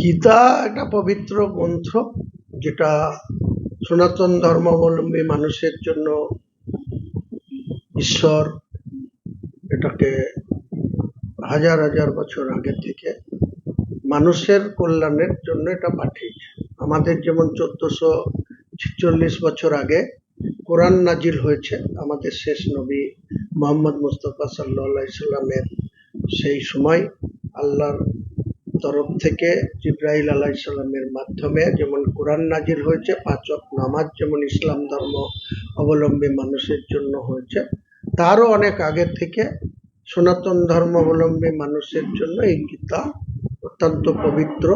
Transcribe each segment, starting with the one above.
গীতা একটা পবিত্র গ্রন্থ যেটা সনাতন ধর্মাবলম্বী মানুষের জন্য ঈশ্বর এটাকে হাজার হাজার বছর আগে থেকে মানুষের কল্যাণের জন্য এটা পাঠিয়েছে। আমাদের যেমন চোদ্দশো ছিচল্লিশ বছর আগে কোরআন নাজিল হয়েছে, আমাদের শেষ নবী মোহাম্মদ মুস্তফা সাল্লাহ সাল্লামের সেই সময় আল্লাহর তরফ থেকে জিব্রাইল আলাহ সাল্লামের মাধ্যমে যেমন কোরআন নাজির হয়েছে, পাঁচক নামাজ যেমন ইসলাম ধর্ম অবলম্বী মানুষের জন্য হয়েছে, তারও অনেক আগে থেকে সনাতন ধর্মাবলম্বী মানুষের জন্য এই গীতা অত্যন্ত পবিত্র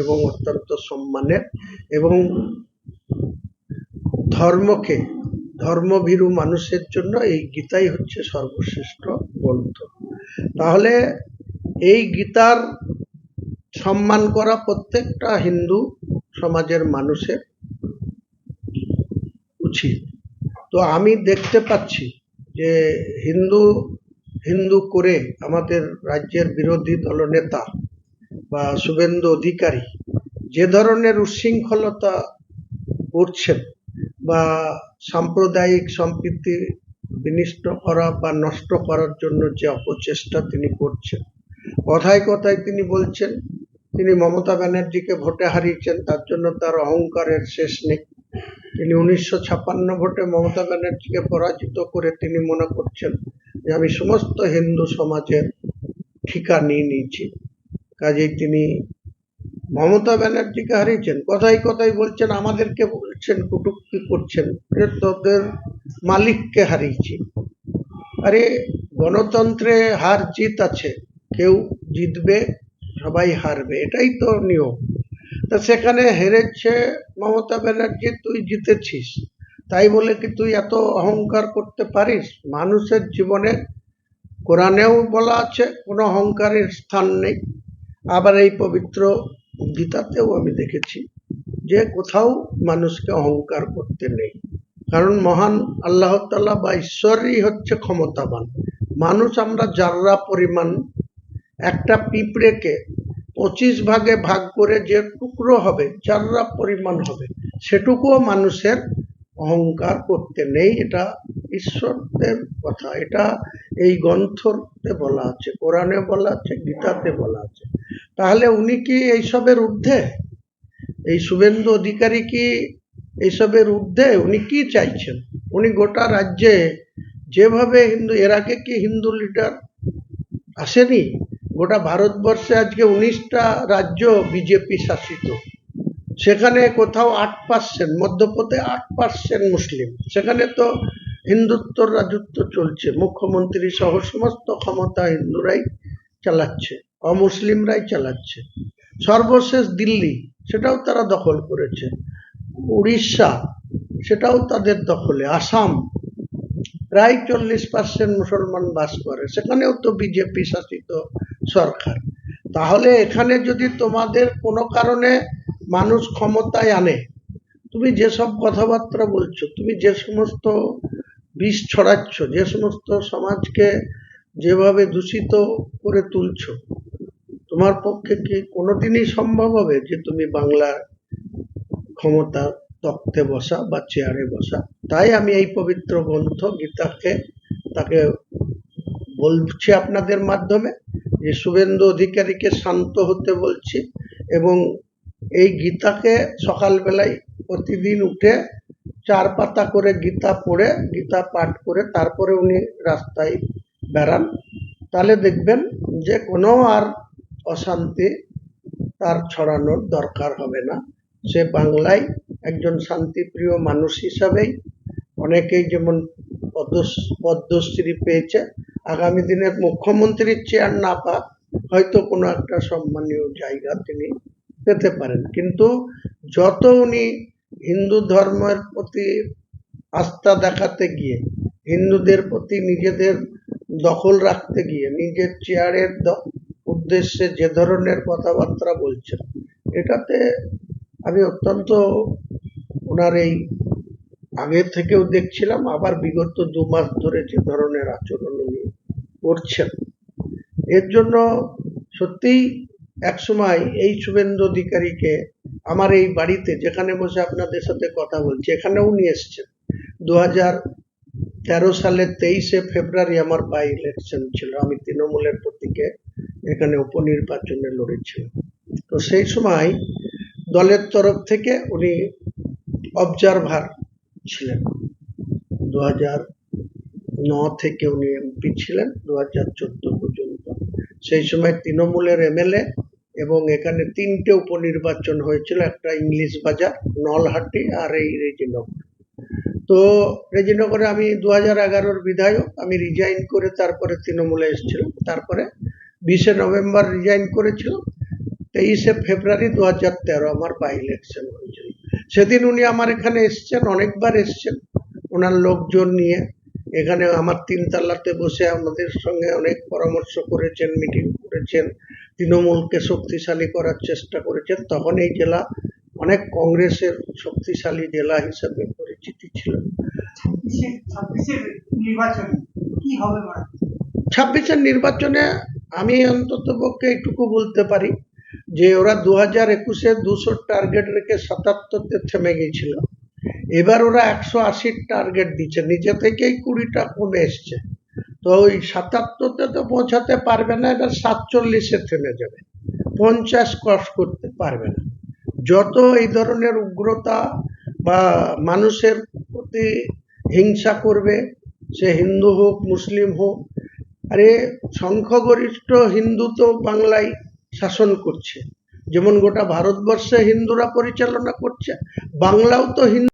এবং অত্যন্ত সম্মানের এবং ধর্মকে, ধর্মভীরু মানুষের জন্য এই গীতাই হচ্ছে সর্বশ্রেষ্ঠ গ্রন্থ। তাহলে এই গীতার সম্মান করা প্রত্যেকটা হিন্দু সমাজের মানুষের উচিত। তো আমি দেখতে পাচ্ছি যে হিন্দু হিন্দু করে আমাদের রাজ্যের বিরোধী দলনেতা বা শুভেন্দু অধিকারী যে ধরনের উচ্ছৃঙ্খলতা করছেন বা সাম্প্রদায়িক সম্প্রীতি বিনিষ্ট করা বা নষ্ট করার জন্য যে অপচেষ্টা তিনি করছেন, কথায় কথায় তিনি বলছেন তিনি মমতা ব্যানার্জিকে ভোটে হারিয়েছেন, তার জন্য তার অহংকারের শেষ নেই। তিনি উনিশশো ছাপ্পান্ন ভোটে মমতা ব্যানার্জিকে পরাজিত করে তিনি মনে করছেন যে, আমি সমস্ত হিন্দু সমাজের ঠিকা নিয়ে নিয়েছি। কাজেই তিনি মমতা ব্যানার্জিকে হারিয়েছেন। কথায় কথায় বলছেন, আমাদেরকে বলছেন, কুটুক্তি করছেন তোদের মালিককে হারিয়েছি। আরে, গণতন্ত্রে হার জিত আছে, কেউ জিতবে সবাই হারবে, এটাই তো নিয়ম। তা সেখানে হেরেছে মমতা ব্যানার্জি, তুই জিতেছিস। তাই বলে কি তুই এত অহংকার করতে পারিস? মানুষের জীবনে কোরআনেও বলা আছে, কোনো অহংকারের স্থান নেই। আবার এই পবিত্র গীতাতেও আমি দেখেছি যে কোথাও মানুষকে অহংকার করতে নেই। কারণ মহান আল্লাহ তাল্লাহ বা ঈশ্বরই হচ্ছে ক্ষমতাবান। মানুষ আমরা যার্রা পরিমাণ একটা পিঁপড়েকে পঁচিশ ভাগে ভাগ করে যে টুকরো হবে যার্রা পরিমাণ হবে, সেটুকুও মানুষের অহংকার করতে নেই। এটা ঈশ্বরদের কথা। এটা এই গ্রন্থতে বলা আছে, কোরআনে বলা আছে, গীতাতে বলা আছে। তাহলে উনি কি এইসবের ঊর্ধ্বে? এই শুভেন্দু অধিকারী কি এইসবের ঊর্ধ্বে? উনি কি চাইছেন? উনি গোটা রাজ্যে যেভাবে হিন্দু, এর আগে কি হিন্দু লিডার আসেনি? গোটা ভারতবর্ষে আজকে উনিশটা রাজ্য বিজেপি শাসিত। সেখানে কোথাও আট পার্সেন্ট মধ্যপ্রদেশে আট পার্সেন্ট মুসলিম। সেখানে তো হিন্দুত্বর রাজত্ব চলছে। মুখ্যমন্ত্রী সহ সমস্ত ক্ষমতা হিন্দুরাই চালাচ্ছে, অমুসলিমরাই চালাচ্ছে। সর্বশেষ দিল্লি, সেটাও তারা দখল করেছে। উড়িষ্যা, সেটাও তাদের দখলে। আসাম প্রায় চল্লিশ পার্সেন্ট মুসলমান বাস করে। সেখানেও তো বিজেপি শাসিত সরকার। তাহলে এখানে যদি তোমাদের কোনো কারণে মানুষ ক্ষমতায় আনে, তুমি যেসব কথাবার্তা বলছো, তুমি যে সমস্ত বিষ ছড়াচ্ছ, যে সমস্ত সমাজকে যেভাবে দূষিত করে তুলছো, তোমার পক্ষে কি কোনোদিনই সম্ভব হবে যে তুমি বাংলার ক্ষমতা তক্তে বসা বা চেয়ারে বসা। তাই আমি এই পবিত্র গ্রন্থ গীতাকে তাকে বলছি আপনাদের মাধ্যমে। যে শুভেন্দু অধিকারীকে শান্ত হতে বলছি এবং এই গীতাকে সকালবেলায় প্রতিদিন উঠে চার পাতা করে গীতা পড়ে, গীতা পাঠ করে তারপরে উনি রাস্তায় বেড়ান। তাহলে দেখবেন যে কোনো আর অশান্তি তার ছড়ানোর দরকার হবে না। সে বাংলায় একজন শান্তিপ্রিয় মানুষ হিসাবেই অনেকেই যেমন পদ্মশ্রী পেয়েছে, আগামী দিনে মুখ্যমন্ত্রীর চেয়ার না পাক, হয়তো কোনো একটা সম্মানীয় জায়গা তিনি পেতে পারেন। কিন্তু যত উনি হিন্দু ধর্মের প্রতি আস্থা দেখাতে গিয়ে, হিন্দুদের প্রতি নিজেদের দখল রাখতে গিয়ে, নিজের চেয়ারের উদ্দেশ্যে যে ধরনের কথাবার্তা বলছেন, এটাতে আমি অত্যন্ত ওনার এই আগে থেকেও দেখছিলাম, আবার বিগত দু মাস ধরে যে ধরনের আচরণ উনি করছেন। এর জন্য সত্যিই এক সময় এই শুভেন্দু অধিকারীকে আমার এই বাড়িতে, যেখানে বসে আপনাদের সাথে কথা বলছি, এখানেও নিয়ে এসছেন। দু হাজার তেরো সালের তেইশে ফেব্রুয়ারি আমার বাই ইলেকশন ছিল, আমি তৃণমূলের প্রতীকে এখানে উপনির্বাচনে লড়েছিলাম। তো সেই সময় দলের তরফ থেকে উনি অবজারভার ছিলেন। দু হাজার ন থেকে উনি এমপি ছিলেন, দু হাজার চোদ্দ পর্যন্ত। সেই সময় তৃণমূলের এমএলএ এবং এখানে তিনটে উপনির্বাচন হয়েছিল, একটা ইংলিশ বাজার, নলহাটি আর এই রেজিনগর। তো রেজিনগরে আমি দু হাজার এগারোর বিধায়ক, আমি রিজাইন করে তারপরে তৃণমূলে এসেছিলাম। তারপরে বিশে নভেম্বর রিজাইন করেছিলাম, তেইশে ফেব্রুয়ারি দু হাজার তেরো আমার বাই ইলেকশন হয়েছিল। সেদিন উনি আমার এখানে এসছেন অনেকবার এসছেন ওনার লোকজন নিয়ে। এখানে আমার তিনতলাতে বসে আমাদের সঙ্গে অনেক পরামর্শ করেছেন মিটিং করেছেন তৃণমূলকে শক্তিশালী করার চেষ্টা করেছেন। তখন এই জেলা অনেক কংগ্রেসের শক্তিশালী জেলা হিসেবে পরিচিতি ছিল। ছাব্বিশে নির্বাচনে কি হবে ছাব্বিশের নির্বাচনে আমি অন্তত পক্ষে এইটুকু বলতে পারি। যে ওরা দু হাজার একুশে দুশো টার্গেট রেখে সাতাত্তরতে থেমে গেছিল এবার ওরা একশো আশির টার্গেট দিচ্ছে। নিজে থেকেই কুড়িটা কমে এসছে। তো ওই সাতাত্তরতে তো পৌঁছাতে পারবে না, এবার সাতচল্লিশে থেমে যাবে। পঞ্চাশ ক্রস করতে পারবে না। যত এই ধরনের উগ্রতা বা মানুষের প্রতি হিংসা করবে, সে হিন্দু হোক, মুসলিম হোক, আরে সংখ্যাগরিষ্ঠ হিন্দু তো বাংলায় শাসন করছে। যেমন গোটা ভারতবর্ষে হিন্দুরা পরিচালনা করছে বাংলাও তো হিন্দু